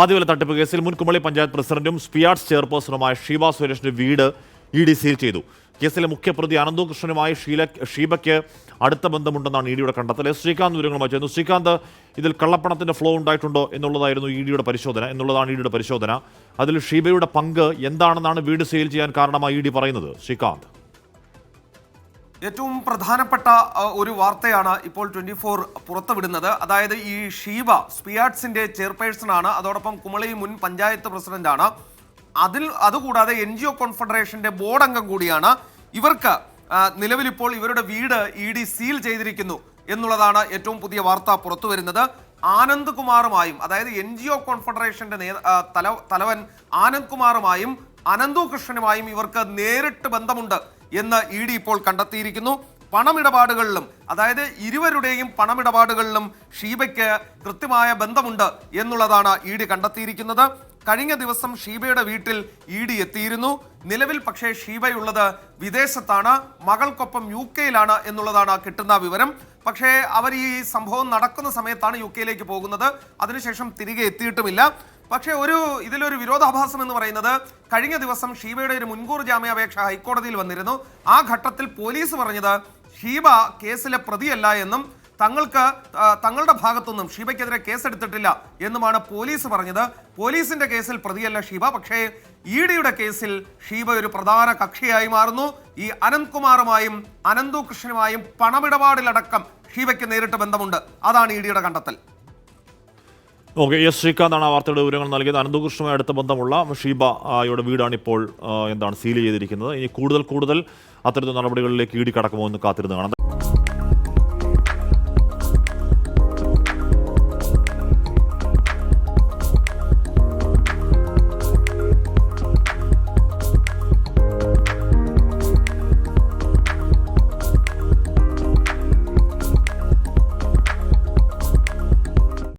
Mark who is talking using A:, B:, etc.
A: പാതിവല തട്ടിപ്പ് കേസിൽ മുൻ കുമളി പഞ്ചായത്ത് പ്രസിഡന്റും സ്പിയാർട്സ് ചെയർപേഴ്സണുമായ ഷീബ സുരേഷിന്റെ വീട് ഇ ഡി സീൽ ചെയ്തു. കേസിലെ മുഖ്യപ്രതി അനന്തു കൃഷ്ണനുമായി ഷീല ഷീബയ്ക്ക് അടുത്ത ബന്ധമുണ്ടെന്നാണ് ഇ ഡിയുടെ കണ്ടെത്തൽ. ശ്രീകാന്ത് വിവരങ്ങളുമായി ചേർന്നു ശ്രീകാന്ത് ഇതിൽ കള്ളപ്പണത്തിന്റെ ഫ്ലോ ഉണ്ടായിട്ടുണ്ടോ എന്നുള്ളതായിരുന്നു ഇ ഡിയുടെ പരിശോധന എന്നുള്ളതാണ് ഇ ഡിയുടെ പരിശോധന. അതിൽ ഷീബയുടെ പങ്ക് എന്താണെന്നാണ് വീട് സെയിൽ ചെയ്യാൻ കാരണമായി ഇ ഡി പറയുന്നത്. ശ്രീകാന്ത്.
B: ഏറ്റവും പ്രധാനപ്പെട്ട ഒരു വാർത്തയാണ് ഇപ്പോൾ ട്വന്റി ഫോർ പുറത്തുവിടുന്നത്. അതായത് ഈ ഷീബ സ്പിയാർട്സിന്റെ ചെയർപേഴ്സൺ ആണ് അതോടൊപ്പം കുമളി മുൻ പഞ്ചായത്ത് പ്രസിഡന്റാണ്. അതിൽ അതുകൂടാതെ എൻ ജി ഒ കോൺഫെഡറേഷന്റെ ബോർഡ് അംഗം കൂടിയാണ്. ഇവർക്ക് നിലവിലിപ്പോൾ ഇവരുടെ വീട് ഇ ഡി സീൽ ചെയ്തിരിക്കുന്നു എന്നുള്ളതാണ് ഏറ്റവും പുതിയ വാർത്ത പുറത്തു വരുന്നത് ആനന്ദ് കുമാറുമായും അതായത് എൻ ജി ഒ കോൺഫെഡറേഷന്റെ തല തലവൻ ആനന്ദ് കുമാറുമായും അനന്തു കൃഷ്ണനുമായും ഇവർക്ക് നേരിട്ട് ബന്ധമുണ്ട്. എന്ന് ഇ ഡി ഇപ്പോൾ കണ്ടെത്തിയിരിക്കുന്നു. പണമിടപാടുകളിലും അതായത് ഇരുവരുടെയും പണമിടപാടുകളിലും ഷീബയ്ക്ക് കൃത്യമായ ബന്ധമുണ്ട് എന്നുള്ളതാണ് ഇ ഡി കണ്ടെത്തിയിരിക്കുന്നത്. കഴിഞ്ഞ ദിവസം ഷീബയുടെ വീട്ടിൽ ഇ ഡി എത്തിയിരുന്നു. നിലവിൽ പക്ഷേ ഷീബയുള്ളത് വിദേശത്താണ് മകൾക്കൊപ്പം യു കെയിലാണ് എന്നുള്ളതാണ് കിട്ടുന്ന വിവരം. പക്ഷേ അവർ ഈ സംഭവം നടക്കുന്ന സമയത്താണ് യു കെയിലേക്ക് പോകുന്നത്. അതിനുശേഷം തിരികെ എത്തിയിട്ടുമില്ല. പക്ഷേ ഒരു ഇതിലൊരു വിരോധാഭാസം എന്ന് പറയുന്നത് കഴിഞ്ഞ ദിവസം ഷീബയുടെ ഒരു മുൻകൂർ ജാമ്യാപേക്ഷ ഹൈക്കോടതിയിൽ വന്നിരുന്നു. ആ ഘട്ടത്തിൽ പോലീസ് പറഞ്ഞത് ഷീബ കേസിലെ പ്രതിയല്ല എന്നും തങ്ങൾക്ക് തങ്ങളുടെ ഭാഗത്തുനിന്നും ഷീബയ്ക്കെതിരെ കേസെടുത്തിട്ടില്ല എന്നുമാണ് പോലീസ് പറഞ്ഞത്. പോലീസിന്റെ കേസിൽ പ്രതിയല്ല ഷീബ. പക്ഷേ ഇ ഡിയുടെ കേസിൽ ഷീബ ഒരു പ്രധാന കക്ഷിയായി മാറുന്നു. ഈ അനന്ത്കുമാറുമായും അനന്തു കൃഷ്ണനുമായും പണമിടപാടിലടക്കം ഷീബയ്ക്ക് നേരിട്ട് ബന്ധമുണ്ട്. അതാണ് ഇ ഡിയുടെ കണ്ടെത്തൽ.
A: ഓക്കെ എസ് ശ്രീകാന്താണ് ആ വാർത്തയുടെ വിവരങ്ങൾ നൽകിയത്. അനന്തകൃഷ്ണുമായി അടുത്ത ബന്ധമുള്ള ഷീബ ഇവിടെ വീടാണ് ഇപ്പോൾ എന്താണ് സീൽ ചെയ്തിരിക്കുന്നത്. ഇനി കൂടുതൽ കൂടുതൽ അത്തരത്തിൽ നടപടികളിലേക്ക് ഈടി കടക്കുമോ എന്ന് കാത്തിരുന്ന് കാണാം.